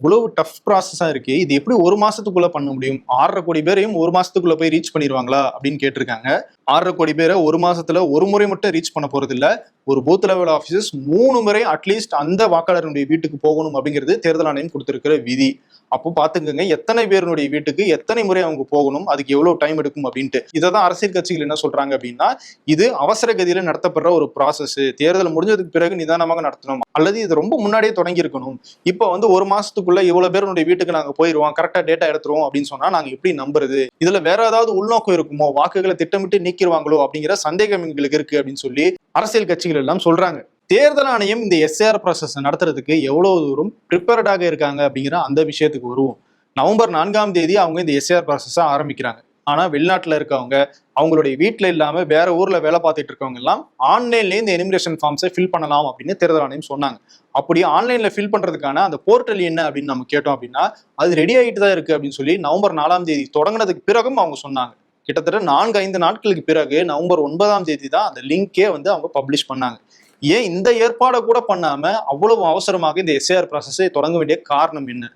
இவ்வளவு டஃப் ப்ராசஸாக இருக்கு இது எப்படி ஒரு மாசத்துக்குள்ள பண்ண முடியும்? ஆறரை கோடி பேரையும் ஒரு மாசத்துக்குள்ள போய் ரீச் பண்ணிடுவாங்களா அப்படின்னு கேட்டிருக்காங்க. ஆறரை கோடி பேரை ஒரு மாசத்துல ஒரு முறை மட்டும் ரீச் பண்ண போறது இல்ல ஒரு பூத் லெவல் ஆஃபீஸர்ஸ் மூணு முறை அட்லீஸ்ட் அந்த வாக்காளருடைய வீட்டுக்கு போகணும் அப்படிங்கிறது தேர்தல் ஆணையம் கொடுத்திருக்கிற விதி. அப்போ பாத்துக்கோங்க எத்தனை பேருடைய வீட்டுக்கு எத்தனை முறை அவங்க போகணும் அதுக்கு எவ்வளவு டைம் எடுக்கும் அப்படின்ட்டு. இதை தான் அரசியல் கட்சிகள் என்ன சொல்றாங்க அப்படின்னா இது அவசர கதியில நடத்தப்படுற ஒரு ப்ராசஸ் தேர்தல் முடிஞ்சதுக்கு பிறகு நிதானமாக நடத்தணும். அல்லது இது ரொம்ப முன்னாடியே தொடங்கி இருக்கணும். இப்போ வந்து ஒரு மாசத்துக்குள்ள இவ்வளவு பேருடைய வீட்டுக்கு நாங்க போயிருவோம் கரெக்டா டேட்டா எடுத்துருவோம் அப்படின்னு சொன்னா நாங்க எப்படி நம்புறது? இதுல வேற ஏதாவது உள்நோக்கம் இருக்குமோ? வாக்குகளை திட்டமிட்டு நீக்கிடுவாங்களோ அப்படிங்கிற சந்தேகம் எங்களுக்கு இருக்கு அப்படின்னு சொல்லி அரசியல் கட்சிகள் எல்லாம் சொல்றாங்க. தேர்தல் ஆணையம் இந்த எஸ்ஏஆர் ப்ராசஸ் நடத்துறதுக்கு எவ்வளவு தூரம் ப்ரிப்பேர்டாக இருக்காங்க அப்படிங்கிற அந்த விஷயத்துக்கு வருவோம். நவம்பர் நான்காம் தேதி அவங்க இந்த எஸ்ஏஆர் ப்ராசஸை ஆரம்பிக்கிறாங்க. ஆனால் வெளிநாட்டில் இருக்கவங்க அவங்களுடைய வீட்டில் இல்லாமல் வேற ஊரில் வேலை பார்த்துட்டு இருக்கவங்க எல்லாம் ஆன்லைன்லேயே இந்த எனிமினேஷன் ஃபார்ம்ஸை ஃபில் பண்ணலாம் அப்படின்னு தேர்தல் ஆணையம் சொன்னாங்க. அப்படி ஆன்லைனில் ஃபில் பண்ணுறதுக்கான அந்த போர்ட்டல் என்ன அப்படின்னு நம்ம கேட்டோம் அப்படின்னா அது ரெடி ஆகிட்டு தான் இருக்கு அப்படின்னு சொல்லி நவம்பர் நாலாம் தேதி தொடங்கினதுக்கு பிறகும் அவங்க சொன்னாங்க. கிட்டத்தட்ட நான்கு ஐந்து நாட்களுக்கு பிறகு நவம்பர் ஒன்பதாம் தேதி தான் அந்த லிங்கே வந்து அவங்க பப்ளிஷ் பண்ணாங்க. ஏன் இந்த ஏற்பாடை கூட பண்ணாம அவ்வளவு அவசரமாக இந்த எஸ்ஏஆர் ப்ராசஸை தொடங்க வேண்டிய காரணம் என்ன?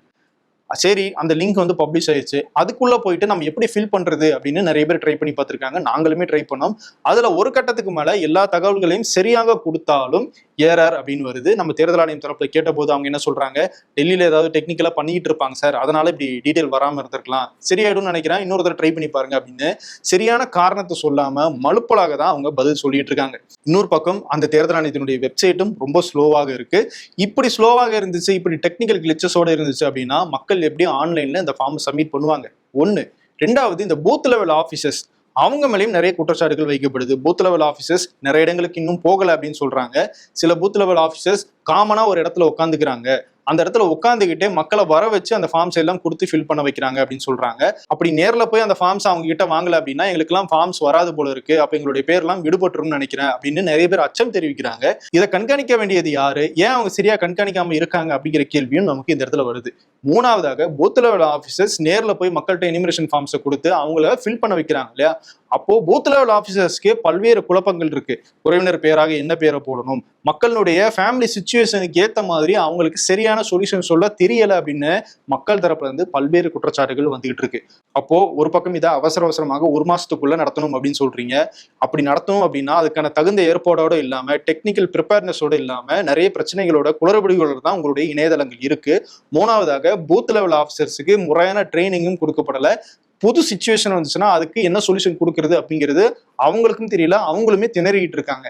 சரி அந்த லிங்க் வந்து பப்ளிஷ் ஆயிடுச்சு. அதுக்குள்ள போயிட்டு நம்ம எப்படி ஃபில் பண்றது அப்படின்னு நிறைய பேர் ட்ரை பண்ணி பார்த்துருக்காங்க. நாங்களுமே ட்ரை பண்ணோம். அதுல ஒரு கட்டத்துக்கு மேல எல்லா தகவல்களையும் சரியாக கொடுத்தாலும் ஏறார் அப்படின்னு வருது. நம்ம தேர்தல் ஆணையம் தரப்புல கேட்டபோது அவங்க என்ன சொல்றாங்க? டெல்லியில ஏதாவது டெக்னிக்கலா பண்ணிட்டு இருப்பாங்க சார். அதனால இப்படி டீடைல் வராம இருந்திருக்கலாம். சரியாயிடும் நினைக்கிறேன். இன்னொரு தடவை ட்ரை பண்ணி பாருங்க அப்படின்னு சரியான காரணத்தை சொல்லாம மலுப்பலாக தான் அவங்க பதில் சொல்லிட்டு இருக்காங்க. இன்னொரு பக்கம் அந்த தேர்தல் ஆணையத்தினுடைய வெப்சைட்டும் ரொம்ப ஸ்லோவாக இருக்கு. இப்படி ஸ்லோவாக இருந்துச்சு இப்படி டெக்னிக்கல் கிளிச்சஸோட இருந்துச்சு அப்படின்னா மக்கள் எப்படி ஆன்லைன்ல இந்த ஃபார்ம் சப்மிட் பண்ணுவாங்க? ஒன்று ரெண்டாவது இந்த பூத் லெவல் ஆஃபீஸர்ஸ் அவங்க மேலேயும் நிறைய குற்றச்சாட்டுகள் வைக்கப்படுது. பூத் லெவல் ஆஃபீஸர்ஸ் நிறைய இடங்களுக்கு இன்னும் போகலை அப்படின்னு சொல்றாங்க. சில பூத் லெவல் ஆஃபீஸர்ஸ் காமனா ஒரு இடத்துல உட்காந்துக்கிறாங்க அந்த இடத்துல உட்காந்துக்கிட்டே மக்களை வர வச்சு அந்த ஃபார்ம்ஸ் எல்லாம் கொடுத்து ஃபில் பண்ண வைக்கிறாங்க அப்படின்னு சொல்றாங்க. அப்படி நேர்ல போய் அந்த ஃபார்ம்ஸ் அவங்க கிட்ட வாங்கல அப்படின்னா எங்களுக்குலாம் ஃபார்ம்ஸ் வராது போல இருக்கு. அப்ப எங்களுடைய பேர்லாம் விடுபட்டுரும்னு நினைக்கிறேன் அப்படின்னு நிறைய பேர் அச்சம் தெரிவிக்கிறாங்க. இதை கண்காணிக்க வேண்டியது யாரு? ஏன் அவங்க சரியா கண்காணிக்காம இருக்காங்க அப்படிங்கிற கேள்வியும் நமக்கு இந்த இடத்துல வருது. மூணாவதாக பூத் லெவல் ஆஃபீஸர்ஸ் நேர்ல போய் மக்கள்கிட்ட இனிமிரேஷன் ஃபார்ம்ஸை கொடுத்து அவங்கள ஃபில் பண்ண வைக்கிறாங்க இல்லையா? அப்போ பூத் லெவல் ஆஃபீஸர்ஸ்க்கு பல்வேறு குழப்பங்கள் இருக்கு. உறவினர் பேராக என்ன பேரை போடணும்? மக்களுடைய ஃபேமிலி சுச்சுவேஷனுக்கு ஏத்த மாதிரி அவங்களுக்கு சரியான சொல்யூஷன் சொல்ல தெரியல அப்படின்னு மக்கள் தரப்புல இருந்து பல்வேறு குற்றச்சாட்டுகள் வந்துகிட்டு இருக்கு. அப்போ ஒரு பக்கம் இதை அவசர அவசரமாக ஒரு மாசத்துக்குள்ள நடத்தணும் அப்படின்னு சொல்றீங்க. அப்படி நடத்தணும் அப்படின்னா அதுக்கான தகுந்த ஏற்பாடோட இல்லாம டெக்னிக்கல் ப்ரிப்பேர்னஸோட இல்லாம நிறைய பிரச்சனைகளோட குளறுபடிகளோட தான் உங்களுடைய இணையதளங்கள் இருக்கு. மூணாவதாக பூத் லெவல் ஆஃபீஸர்ஸுக்கு முறையான ட்ரைனிங்கும் கொடுக்கப்படல. புது சுச்சுவேஷன் வந்துச்சுன்னா அதுக்கு என்ன சொல்யூஷன் கொடுக்கறது அப்படிங்கிறது அவங்களுக்கும் தெரியல அவங்களுமே திணறிக்கிட்டு இருக்காங்க.